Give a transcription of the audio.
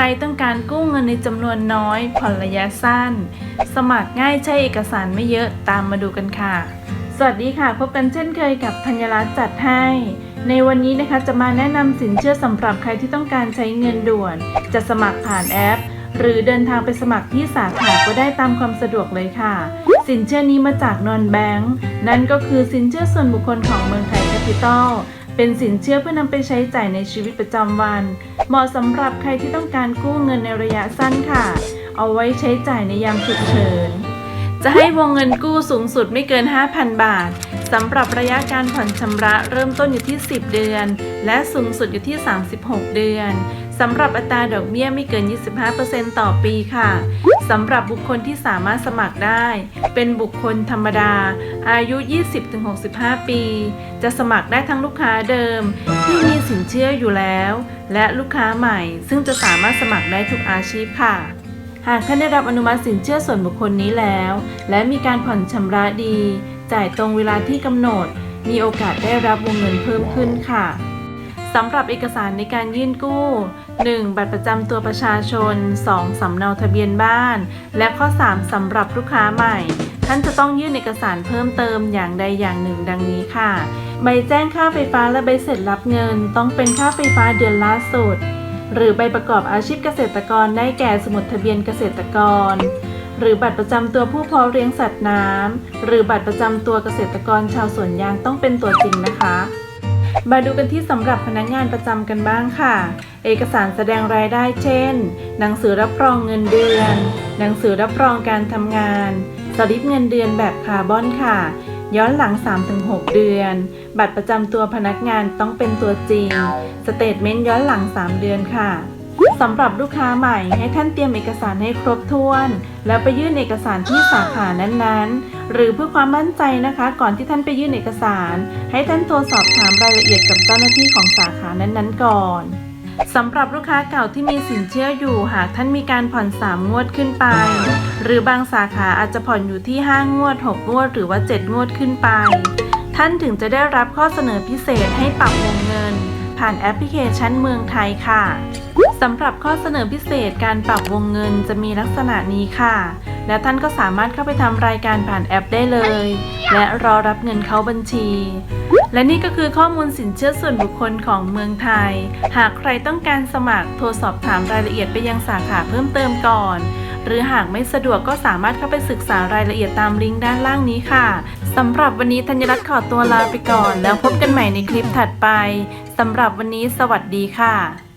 รต้องการกู้เงินในจำนวนน้อย ผ่อนระยะสั้น สมัครง่ายใช้เอกสารไม่เยอะตามมาดูกันค่ะ สวัสดีค่ะ พบกันเช่นเคยกับธัญรัตน์จัดให้ ในวันนี้นะคะจะมาแนะนำสินเชื่อสำหรับใครที่ต้องการใช้เงินด่วน จะสมัครผ่านแอป หรือเดินทางไปสมัครที่สาขาก็ได้ตามความสะดวกเลยค่ะ สินเชื่อนี้มาจากนอนแบงค์นั่นก็คือสินเชื่อส่วนบุคคลของเมืองไทยแคปิตอล เป็นสินเชื่อเพื่อนำไปใช้จ่ายในชีวิตประจำวัน เหมาะสำหรับใครที่ต้องการกู้เงินในระยะสั้นค่ะ เอาไว้ใช้จ่ายในยามฉุกเฉิน จะให้วงเงินกู้สูงสุดไม่เกิน 5,000 บาทสำหรับระยะการผ่อนชำระเริ่มต้นอยู่ที่ 10 เดือน และสูงสุดอยู่ที่ 36 เดือน สำหรับอัตราดอกเบี้ยไม่เกิน 25%ต่อปีค่ะ สำหรับบุคคลที่สามารถสมัครได้ เป็นบุคคลธรรมดา อายุ 20-65 ปี จะสมัครได้ทั้งลูกค้าเดิม ที่มีสินเชื่ออยู่แล้ว และลูกค้าใหม่ ซึ่งจะสามารถสมัครได้ทุกอาชีพค่ะหากท่านได้รับอนุมัติสินเชื่อส่วนบุคคลนี้แล้ว และมีการผ่อนชำระดี จ่ายตรงเวลาที่กำหนด มีโอกาสได้รับวงเงินเพิ่มขึ้นค่ะ สำหรับเอกสารในการยื่นกู้ 1. บัตรประจำตัวประชาชน 2. สำเนาทะเบียนบ้าน และข้อ 3 สำหรับลูกค้าใหม่ ท่านจะต้องยื่นเอกสารเพิ่มเติมอย่างใดอย่างหนึ่งดังนี้ค่ะ ใบแจ้งค่าไฟฟ้าและใบเสร็จรับเงิน ต้องเป็นค่าไฟฟ้าเดือนล่าสุด หรือใบประกอบอาชีพเกษตรกรได้แก่สมุดทะเบียนเกษตรกร หรือบัตรประจำตัวผู้เพาะเลี้ยงสัตว์น้ำหรือบัตรประจำตัวเกษตรกรชาวสวนยางต้องเป็นตัวจริงนะคะ มาดูกันที่สำหรับพนักงานประจำกันบ้างค่ะ เอกสารแสดงรายได้เช่น หนังสือรับรองเงินเดือน หนังสือรับรองการทำงาน สลิปเงินเดือนแบบคาร์บอนค่ะ ย้อนหลัง 3-6 เดือน บัตรประจำตัวพนักงานต้องเป็นตัวจริง สเตทเมนต์ย้อนหลัง 3 เดือนค่ะ สำหรับลูกค้าใหม่ให้ท่านเตรียมเอกสารให้ครบถ้วน แล้วไปยื่นเอกสารที่สาขานั้นๆ หรือเพื่อความมั่นใจนะคะ ก่อนที่ท่านไปยื่นเอกสาร ให้ท่านโทรสอบถามรายละเอียดกับเจ้าหน้าที่ของสาขานั้นๆ ก่อนสำหรับลูกค้าเก่าที่มีสินเชื่ออยู่ หากท่านมีการผ่อน 3 งวดขึ้นไป หรือบางสาขาอาจจะผ่อนอยู่ที่ 5 งวด 6 งวด หรือว่า 7 งวดขึ้นไป ท่านถึงจะได้รับข้อเสนอพิเศษให้ปรับวงเงิน ผ่านแอปพลิเคชันเมืองไทยค่ะสำหรับข้อเสนอพิเศษการปรับวงเงินจะมีลักษณะนี้ค่ะ และท่านก็สามารถเข้าไปทำรายการผ่านแอปได้เลย และรอรับเงินเข้าบัญชี และนี่ก็คือข้อมูลสินเชื่อส่วนบุคคลของเมืองไทย หากใครต้องการสมัครโทรสอบถามรายละเอียดไปยังสาขาเพิ่มเติมก่อน หรือหากไม่สะดวกก็สามารถเข้าไปศึกษารายละเอียดตามลิงก์ด้านล่างนี้ค่ะสำหรับวันนี้ธัญรัตน์ขอตัวลาไปก่อน แล้วพบกันใหม่ในคลิปถัดไปสำหรับวันนี้สวัสดีค่ะ